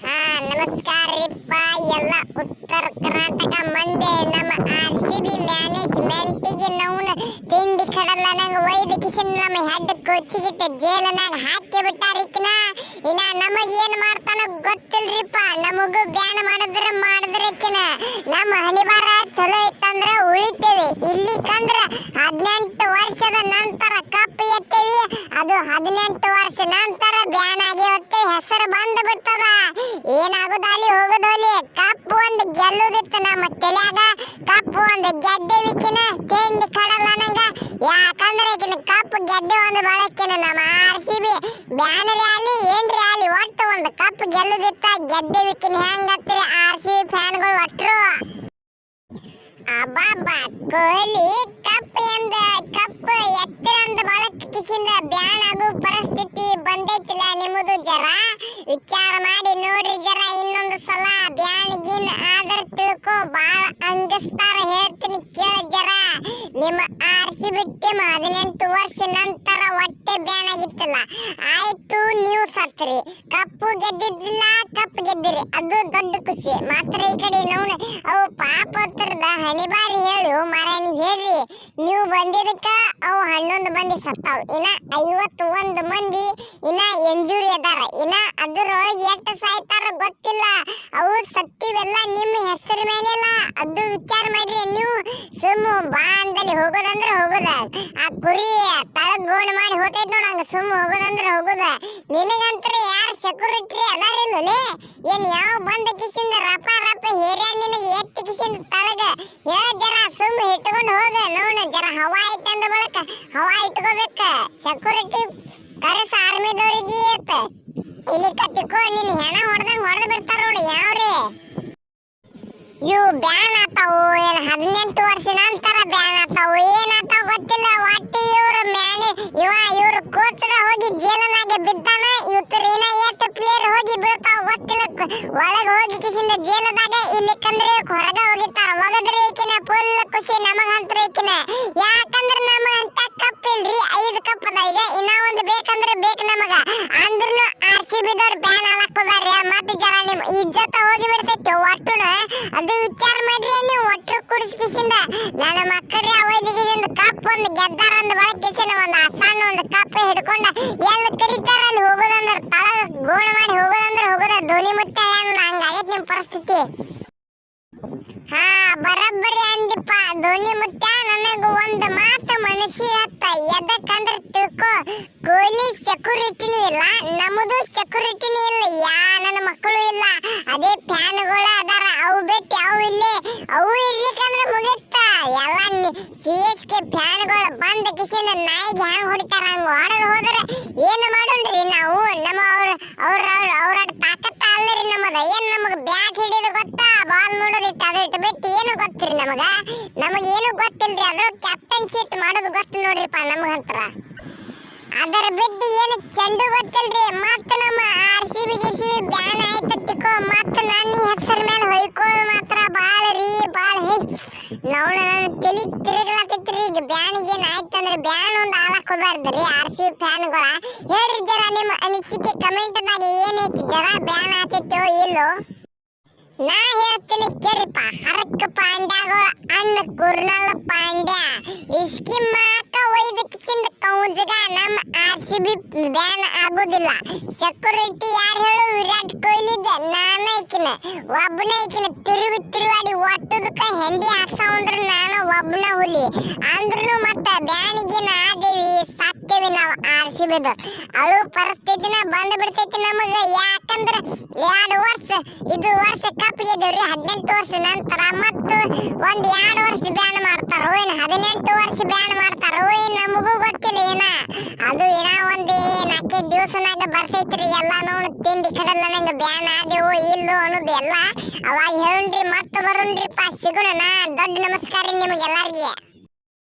ಹಾ, ನಮಸ್ಕಾರ ರೀಪ್ಪ ಎಲ್ಲ. ಉತ್ತರ ಕರ್ನಾಟಕ ಮಂದಿ ನಮ್ಮ ಆರ್ ಸಿ ಬಿ ಮ್ಯಾನೇಜ್ಮೆಂಟಿಗೆ ನಾವು ತಿಂಡಿ ಕಡಲ್ಲ ನಂಗೆ ವೈದ ಕಿಶನ್ ನಮ್ಮ ಹೆಡ್ ಕೋಚಿಗಿಟ್ಟು ಜೇಲನಾಗ ಹಾಕಿ ಬಿಟ್ಟಾರಿಕ್ಕಿನ ಇನ್ನ ನಮಗ್ ಏನ್ ಮಾಡ್ತಾನ ಗೊತ್ತಿಲ್ರಿಪ್ಪ. ನಮಗೂ ಬ್ಯಾನ್ ಮಾಡಿದ್ರೆ ಮಾಡಿದ್ರಿಕ್ಕಿನ ನಮ್ಮ ಹಣಿಬಾರ ಚಲೋ ಉಳಿತೇವೆ. ಇಲ್ಲಿ ಕಂದ್ರ ಹದಿನೆಂಟು ವರ್ಷದ ನಂತರ ಕಪ್ ಎತ್ತೇವಿ. ಅದು ಹದಿನೆಂಟು ವರ್ಷ ನಂತರ ಬ್ಯಾನ್ ಆಗಿ ಹೊತ್ತೆ ಹೆಸರು ಬಂದು ಬಿಡ್ತದ. ಏನಾಗೋದಾಲಿ ಹೋಗೋದಾಲಿ ಕಪ್ ಒಂದು ಗೆಲ್ಲುದಿತ್ತು ನಮ್ಮ ತಲೆಯಾಗ. ಕಪ್ ಒಂದು ಗೆದ್ದೇವಿಕಿನ ತಿಂಡಿ ಕಡಲ್ಲ ನಂಗ. ಯಾಕಂದ್ರೆ ಈಗಿನ ಕಪ್ ಗೆದ್ದೆ ಒಂದು ಬಳಕಿನ ನಮ್ಮ ಆರ್ ಸಿ ಬಿ ಬ್ಯಾನ್ ಅಲ್ಲಿ ಏನ್ ಅಲ್ಲಿ ಒಟ್ಟು ಒಂದು ಕಪ್ ಗೆಲ್ಲುದಿತ್ತ ಗೆದ್ದೇವಿಕಿನ ಹೆಂಗತ್ರಿ ಆರ್ ಸಿ ಬಿ ಫ್ಯಾನ್ಗಳು ಒಟ್ರು ಅಬ್ಬಬ್ಬಾ, ಕೊಹ್ಲಿ ಕಪ್ ಎಂದ ಕಪ್ ಎತ್ತರ ಅಂದ ಬಳಕ ಕಿಸಿಂದ ಬ್ಯಾನ್ ಆಗೋ ಪರಿಸ್ಥಿತಿ ಬಂದೈತಿಲ್ಲ ನಿಮ್ಮದು ಜರ. ವಿಚಾರ ಮಾಡಿ ನೋಡ್ರಿ ಜರ, ಇನ್ನೊಂದು ಸಲ ಬ್ಯಾನ್ ಗಿನ್ ಆದ್ರೆ ತಿಳ್ಕೊ, ಬಾಳ ಅಂಗಸ್ತಾರ ಹೇಳ್ತೀನಿ ಕೇಳ ಜರ. ನಿಮ್ಮ ಆರ್ ಸಿ ಬಿ ಟೀಮ್ ವರ್ಷ ನಂತರ ಹೊಟ್ಟೆ ಬ್ಯಾನ್ ಆಗಿತ್ತಲ್ಲ, ಆಯ್ತು ನೀವು ಸತ್ರಿ. ಕಪ್ಪು ಗೆದ್ದಿದ್ದಿಲ್ಲ, ಕಪ್ ಗೆದ್ದಿರಿ, ಅದು ದೊಡ್ಡ ಖುಷಿ. ಮಾತ್ರ ಈ ಕಡೆ ನಾವು ಅವು ಪಾಪತ್ರದ ಹಣಿಬಾರಿ ಹೇಳು ಮರ ನೀವು ಹೇಳ್ರಿ. ನೀವು ಬಂದಿದ್ದಕ್ಕ ಅವು ಹನ್ನೊಂದು ಮಂದಿ ಸತ್ತಾವ್. ಇನ್ನ ಐವತ್ತು ಒಂದು ಮಂದಿ ಇನ್ನ ಎಂಜೂರಿ ಅದಾರ. ಇನ್ನ ಅದರೊಳಗೆ ಎಷ್ಟು ಸಾಯ್ತಾರ ಗೊತ್ತಿಲ್ಲ. ಅವು ಸತ್ತಿವೆಲ್ಲ ನಿಮ್ಮ ಹೆಸರು ಮೇಲೆಲ್ಲ. ಅದು ವಿಚಾರ ಮಾಡ್ರಿ ನೀವು. ಸುಮ್ಮ ಬಾ ಅಂದಲ್ಲಿ ಹೋಗೋದಂದ್ರೆ ಹೋಗೋದ. ಆ ಕುರಿ ತಳಗ್ ಗೋಣ್ ಮಾಡಿ ಹೋತೈತ್ ನೋಡ ಹಂಗ ಸುಮ್ಮ ಹೋಗೋದಂದ್ರೆ ಹೋಗೋದ. ನಿನಗಂತ್ರ ಯಾರು ಸೆಕ್ಯೂರಿಟಿ ಅದಾರಿಲ್ಲ ಏನ್ ಯಾವ ಬಂದ ಕಿಸಿಂದ ರಪ ರಪ ಹೇರ್ಯಾನ್ ನಿನಗೆ ಎತ್ತಿ ಕಿಸಿಂದ ತಳಗ? ಹೇಳ ಜರ ಸುಮ್ಮ ಇಟ್ಕೊಂಡು ಹೋಗ ನೋಡ ಜರ ಹವಾ ಇಟ್ಟಂದ ಬಳಕ. ಹವಾ ಇಟ್ಕೋಬೇಕ. ಸೆಕ್ಯೂರಿಟಿ ಕರೆಸ ಆರ್ಮಿದವ್ರಿಗೆ ಏತ. ಇಲ್ಲಿ ಕತ್ತಿಕೋ, ನಿನ್ ಹೆಣ ಹೊಡೆದಂಗ ಹೊಡೆದ್ ಬಿಡ್ತಾರ ನೋಡಿ ಯಾವ್ರಿ. ಇವು ಬ್ಯಾನ್ ಆತಾವು, ಏನ್ ಹದಿನೆಂಟು ವರ್ಷ ನಂತರ ಬ್ಯಾನ್ ಆತಾವು, ಏನಾತಾವ ಗೊತ್ತಿಲ್ಲ. ಒಟ್ಟಿ ಇವ್ರು ಇವ ಇವ್ರ ಕೋಚರ ಹೋಗಿ ಜೇಲನಾಗ ಬಿದ್ದಾನ ಇವತ್ತು ಏನ ಎಷ್ಟು ಪ್ಲೇಯರ್ ಹೋಗಿ ಬೀಳ್ತಾವ, ಗೊತ್ತಿಲ್ಲ. ಒಳಗ ಹೋಗಿ ಕಿಸಿಂದ ಜೇಲದಾಗ ಇಲ್ಲಿ ಕಂದ್ರೆ ಹೊರಗ ಹೋಗಿತ್ತಾರ ಒಗದ್ರ ಈಕಿನ ಫುಲ್ ಖುಷಿ ನಮಗಂತ್ರ ಈಕಿನ ಯಾಕಂದ್ರ ನಮ ಅಂತ ಕಪ್ ಇಲ್ರಿ, ಐದು ಕಪ್ ಅದ. ಈಗ ಇನ್ನ ಒಂದು ಬೇಕಂದ್ರೆ ಬೇಕ ನಮಗ. ಅಂದ್ರೂ ಆರ್ ಸಿ ಬಿದವ್ರು ಬ್ಯಾನ್ ಹೋಗಾರಿ ಜರ ನಿಮ್ ಇಜ್ಜತ ಹೋಗಿ ಬಿಡ್ತೈತಿ, ಒಟ್ಟುನ ಅದು ವಿಚಾರ ಮಾಡ್ರಿ, ನೀವು ಒಟ್ಟು ಕುಡಿಸ್ಕಿಸಿಂದ ನನ್ನ ಮಕ್ಕಳ್ರಿ ಅವೈದಿಗಿಂದ ಕಪ್ ಒಂದು ಗೆದ್ದಾರ ಒಂದು ಬಳಕಿಸಿನ ಒಂದು ಅಸಾನ ಒಂದು ಕಪ್ ಹಿಡ್ಕೊಂಡ ಎಲ್ಲ ಕರೀತಾರ, ಅಲ್ಲಿ ಹೋಗೋದಂದ್ರ ತಳ ಗೋಣ ಮಾಡಿ ಹೋಗೋದಂದ್ರ ಹೋಗೋದ ಧ್ವನಿ ಮುತ್ತ ಹಂಗಾಗೈತಿ ನಿಮ್ ಪರಿಸ್ಥಿತಿ. ಹಾ, ಬರಬ್ಬರಿ ಅಂದಿಪ್ಪ, ಧ್ವನಿ ಮುತ್ತ ನನಗ ಒಂದು ಮಾತು ಮನಸ್ಸಿ ಹತ್ತ ಎದಕ್ಕಂದ್ರ ತಿಳ್ಕೊ ಕೋಲಿ ಸೆಕ್ಯೂರಿಟಿನೂ ಇಲ್ಲ ನಮ್ಮದು ಸೆಕ್ಯೂರಿಟಿನೂ ಇಲ್ಲ, ಯಾ, ನನ್ನ ಮಕ್ಕಳು ಇಲ್ಲ. ಅದೇ ಫ್ಯಾನ್ಗಳು ಅದಾರ, ಅವು ಬಿಟ್ಟು ಅವು ಇಲ್ಲಿ, ಅವು ಇರ್ಲಿಕ್ಕಂದ್ರೆ ಮುಗಿತ್ತ ಎಲ್ಲ ಸಿ ಎಸ್ ಕೆ ಫ್ಯಾನ್ಗಳು ಬಂದ ಕಿಸಿನ ನಾಯಿಗೆ ಹ್ಯಾಂಗ್ ಹೊಡಿತಾರ, ಹಂಗ ಹೊಡೆದು ಹೋದ್ರೆ ಏನು ಮಾಡೋಣ್ರಿ ನಾವು? ನಮ್ಮ ಅವ್ರ ಅವ್ರ ಅವ್ರ ಅವ್ರ ತಾಕತ್ತ ಅಲ್ಲರಿ ನಮಗ ಏನ್ ನಮಗ ಬ್ಯಾಟ್ ಹಿಡಿದು ಗೊತ್ತಾ? ಬಾಲ್ ನೋಡೋದಿತ್ತು ಇಟ್ಟು ಬಿಟ್ಟು ಏನು ಗೊತ್ತಿರಿ ನಮಗ? ನಮಗೇನು ಗೊತ್ತಿಲ್ರಿ? ಅದ್ರ ಕ್ಯಾಪ್ಟನ್ಶಿಪ್ ಮಾಡೋದು ಗೊತ್ತು ನೋಡ್ರಿಪ್ಪ ನಮಗಂತರ ಅದರ ಬಿಟ್ಟು ಏನು ಚೆಂಡು ಗೊತ್ತಲ್ರಿ? ಮತ್ತೆ ನಮ್ಮ R C B C ban ಆಯ್ತು ತಿಕ್ಕೋ, ಮತ್ತೆ ನನ್ನ ಹೆಸರು ಮೇಲೆ ಹೊಯ್ಕೊಳ್ಳೋದು ಮಾತ್ರ ಭಾಳ ರೀ ಭಾಳ ನಾವು ನನ್ನ ತಲೆ ರೀ ಈಗ ಬ್ಯಾನಿಗೆ ಆಯ್ತಂದ್ರೆ ಬ್ಯಾನ್ ಒಂದು ಆಳಕ್ ಹೋಗ್ಬಾರ್ದ್ರಿ ಆರ್ ಸಿ ಫ್ಯಾನ್ಗಳ. ಹೇಳ್ರಿ ಜರ ನಿಮ್ಮ ಅನಿಸಿಕೆ ಕಮೆಂಟ್ದಾಗ ಏನೈತಿ? ಜರ ಬ್ಯಾನ್ ಆತೈತೋ ಇಲ್ಲೋ? ನಾ ಹೇಳ್ತೀನಿ ಕೇಳಿಪ್ಪ ಹರಕ ಪಾಂಡ್ಯಗಳು ಅಣ್ಣ ಕುರ್ನಲ್ ಪಾಂಡ್ಯ. ಇಸ್ಕಿ ಮಾಕ ಒಯ್ದ ಕಿಚಿಂದ ಕೌಂಜಗ ನಮ್ಮ ಆರ್ ಸಿ ಬಿ ಬ್ಯಾನ್ ಆಗೋದಿಲ್ಲ. ಸೆಕ್ಯೂರಿಟಿ ಯಾರು ಹೇಳು? ವಿರಾಟ್ ಕೊಹ್ಲಿದ ನಾನ ಐಕಿನ ಒಬ್ಬನ ಐಕಿನ ತಿರುವಿ ತಿರುವಾಡಿ ಒಟ್ಟದಕ್ಕ ಹೆಂಡಿ ಹಾಕ್ಸವಂದ್ರ ನಾನು ಒಬ್ಬನ ಹುಲಿ. ಅಂದ್ರೂ ಮತ್ತ ಬ್ಯಾನಿಗೆ ಆದೇವಿ ಸತ್ತೇವಿ ನಾವು ಆರ್ ಸಿ ಬಿದು ಅಳು ಪರಿಸ್ಥಿತಿನ ಬಂದ್ ಬಿಡ್ತೈತಿ ನಮಗ. ಯಾಕಂದ್ರ ಎರಡು ವರ್ಷ, ಇದು ವರ್ಷ ಕಪ್ ಗೆದ್ದೇವ್ರಿ, ಹದಿನೆಂಟು ವರ್ಷ ನಂತರ ಮತ್ತು ಒಂದ್ ಎರಡು ವರ್ಷ ಬ್ಯಾನ್ ಮಾಡ್ತಾರೋ ಏನ್, ಹದಿನೆಂಟು ವರ್ಷ ಬ್ಯಾನ್ ಮಾಡ್ತಾರೋ ಏನ್ ನಮಗೂ ಗೊತ್ತಿಲ್ಲ ಏನ. ಅದು ಏನ ಒಂದ್ ನಾಲ್ಕೈದು ದಿವಸನಾಗ ಬರ್ತೈತ್ರಿ, ಎಲ್ಲ ನೋಡು ತಿಂಡಿ ಕಡಲ್ಲ ನಂಗೆ ಬ್ಯಾನ್ ಆದೆವು ಇಲ್ಲೋ ಅನ್ನೋದು ಎಲ್ಲ ಅವಾಗ ಹೇಳ್ರಿ ಮತ್ತೆ ಬರೋಣ್ರಿಪ್ಪ ಸಿಗೋಣ ದೊಡ್ಡ ನಮಸ್ಕಾರ ನಿಮಗೆಲ್ಲರಿಗೆ.